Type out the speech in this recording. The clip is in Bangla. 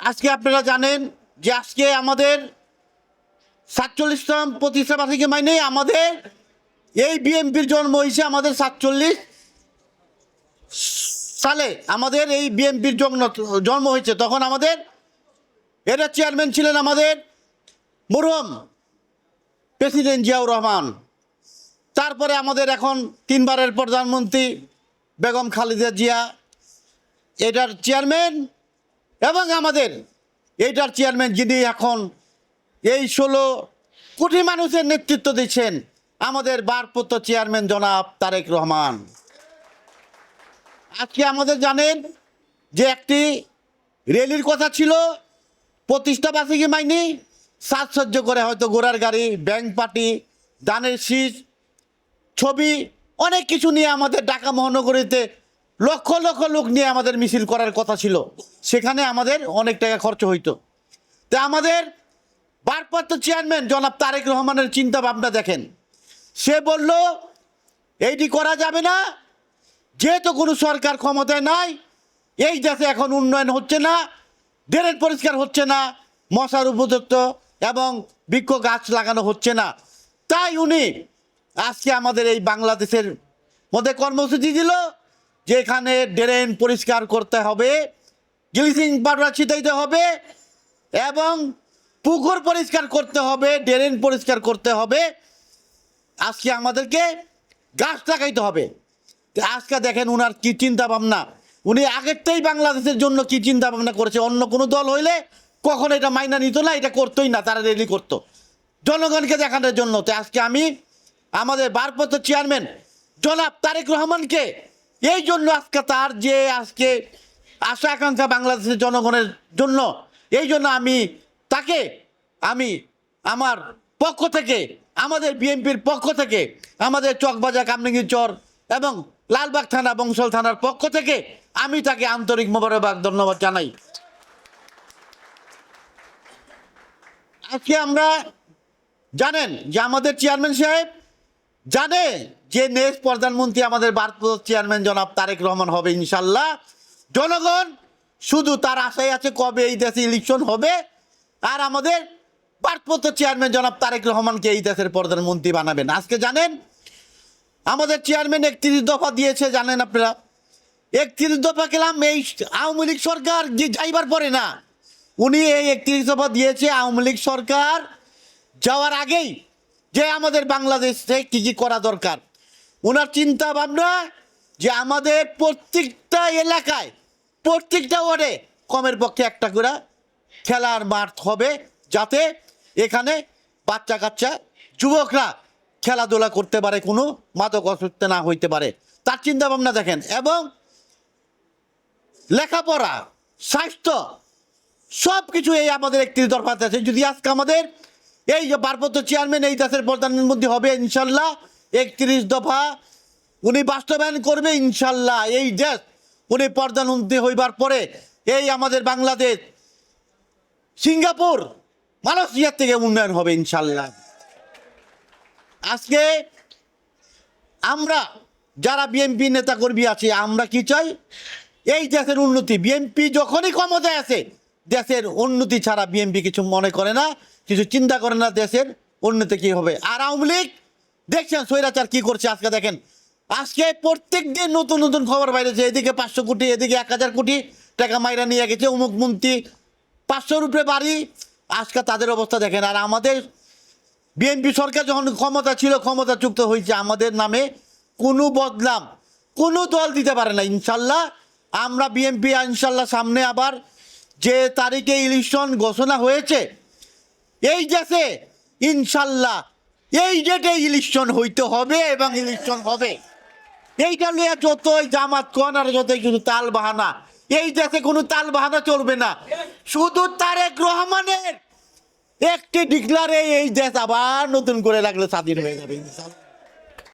আজকে আপনারা জানেন যে আজকে আমাদের সাতচল্লিশতম প্রতিষ্ঠা থেকে মাইনে আমাদের এই বিএনপির জন্ম হয়েছে আমাদের সাতচল্লিশ সালে আমাদের এই বিএনপির জন্ম জন্ম হয়েছে। তখন আমাদের এটা চেয়ারম্যান ছিলেন আমাদের মরহুম প্রেসিডেন্ট জিয়াউর রহমান। তারপরে আমাদের এখন তিনবারের প্রধানমন্ত্রী বেগম খালেদা জিয়া। এটার চেয়ারম্যান এবং আমাদের এইটার চেয়ারম্যান যিনি এখন এই ষোলো কোটি মানুষের নেতৃত্ব দিচ্ছেন, আমাদের বারপত্র চেয়ারম্যান জনাব তারেক রহমান। আজকে আমাদের জানেন যে একটি রেলির কথা ছিল, প্রতিষ্ঠা বার্ষিকী মাইনি সাজসজ্জ করে হয়তো ঘোড়ার গাড়ি, ব্যাংক পার্টি দানের শীষ, ছবি, অনেক কিছু নিয়ে আমাদের ঢাকা মহানগরীতে লক্ষ লক্ষ লোক নিয়ে আমাদের মিছিল করার কথা ছিল। সেখানে আমাদের অনেক টাকা খরচ হইতো। তা আমাদের ভারপ্রাপ্ত চেয়ারম্যান জনাব তারেক রহমানের চিন্তা ভাবনা দেখেন। সে বলল, এইটি করা যাবে না। যেহেতু কোনো সরকার ক্ষমতায় নাই, এই দেশে এখন উন্নয়ন হচ্ছে না, ড্রেন পরিষ্কার হচ্ছে না, মশার উপযুক্ত এবং বৃক্ষ গাছ লাগানো হচ্ছে না। তাই উনি আজকে আমাদের এই বাংলাদেশের মধ্যে কর্মসূচি দিল। যে এখানে ড্রেন পরিষ্কার করতে হবে ব্লিচিং পাউডার ছিটাইতে হবে এবং পুকুর পরিষ্কার করতে হবে, ড্রেন পরিষ্কার করতে হবে। আজকে আমাদেরকে গাছ লাগাইতে হবে। আজকে দেখেন উনার কী চিন্তা ভাবনা উনি আগেরটাই বাংলাদেশের জন্য কী চিন্তা ভাবনা করেছে, অন্য কোনো দল হইলে কখনো এটা মাইনা নিত না, এটা করতোই না, তারা রেলি করতো। জনগণকে দেখানোর জন্য। তো আজকে আমি আমাদের বারপত্র চেয়ারম্যান জনাব তারেক রহমানকে এই জন্য আজকে তার যে আজকে আশা আকাঙ্ক্ষা বাংলাদেশের জনগণের জন্য, এই জন্য আমি তাকে, আমি আমার পক্ষ থেকে, আমাদের বিএনপির পক্ষ থেকে, আমাদের চকবাজার কামলিঙ্গি চর এবং লালবাগ থানা বংশল থানার পক্ষ থেকে আমি তাকে আন্তরিক মোবারকবাদ, ধন্যবাদ জানাই। আজকে আমরা জানেন যে আমাদের চেয়ারম্যান সাহেব জানে যে নেক্সট প্রধানমন্ত্রী আমাদের ভারত চেয়ারম্যান জনাব তারেক রহমান হবে ইনশাল্লাহ। জনগণ, শুধু তার আশায় আছে কবে এই দেশে ইলেকশন হবে, আর আমাদের ভারতপত্র চেয়ারম্যান জনাব তারেক রহমানকে এই দেশের প্রধানমন্ত্রী বানাবেন। আজকে জানেন, আমাদের চেয়ারম্যান একত্রিশ দফা দিয়েছে, জানেন আপনারা? একত্রিশ দফা গেলাম, এই আওয়ামী লীগ সরকার যে যাইবার পরে না, উনি এই একত্রিশ দফা দিয়েছে আওয়ামী লীগ সরকার যাওয়ার আগেই যে আমাদের বাংলাদেশে কী কী করা দরকার? ওনার চিন্তা ভাবনা যে আমাদের প্রত্যেকটা এলাকায়, প্রত্যেকটা ওয়ার্ডে কমের পক্ষে একটা করে খেলার মাঠ হবে যাতে এখানে বাচ্চা কাচ্চা যুবকরা খেলাধুলা করতে পারে, কোনো মাদক অসুস্থ না হইতে পারে। তার চিন্তা ভাবনা দেখেন এবং লেখাপড়া, স্বাস্থ্য সব কিছু এই আমাদের একটি দরকার আছে। যদি আজকে আমাদের এই যে পার্বত্য চেয়ারম্যান এই দেশের প্রধানমন্ত্রী হবে ইনশাল্লাহ একত্রিশ দফা। উনি বাস্তবায়ন করবে ইনশাল্লাহ এই দেশ। উনি প্রধানমন্ত্রী হইবার পরে এই আমাদের বাংলাদেশ, সিঙ্গাপুর মালয়েশিয়ার থেকে উন্নয়ন হবে ইনশাল্লাহ। আজকে আমরা যারা বিএনপি নেতা কর্মী আছি, আমরা কি চাই? এই দেশের উন্নতি। বিএনপি যখনই ক্ষমতায় আছে দেশের উন্নতি ছাড়া বিএনপি কিছু মনে করে না। কিছু চিন্তা করে না দেশের উন্নতি কি হবে? আর আওয়ামী লীগ, দেখছেন স্বৈরাচার কি করছে আজকে দেখেন। আজকে প্রত্যেক দিন নতুন নতুন খবর বাইরেছে এদিকে পাঁচশো কোটি, এদিকে এক হাজার কোটি টাকা মাইরা নিয়ে গেছে অমুক মন্ত্রী। পাঁচশো রুপে বাড়ি। আজকে তাদের অবস্থা দেখেন। আর আমাদের বিএনপি সরকার যখন ক্ষমতা ছিল ক্ষমতা চুক্ত হয়েছে, আমাদের নামে কোনো বদনাম, কোনো দল দিতে পারে না। ইনশাল্লাহ আমরা বিএনপি, ইনশাল্লাহ সামনে আবার যে তারিখে ইলেকশন ঘোষণা হয়েছে এই দেশে ইনশাল্লাহ। এই ডেটে ইলেকশন হইতে হবে এবং ইলেকশন হবে। এইটা নিয়ে যতই জামাত কন আর যতই কিন্তু তাল বাহানা, এই দেশে কোনো তাল বাহানা চলবে না। শুধু তার এক রহমানের। একটি ডিক্লারে এই দেশ আবার নতুন করে রাখলে স্বাধীন হয়ে যাবে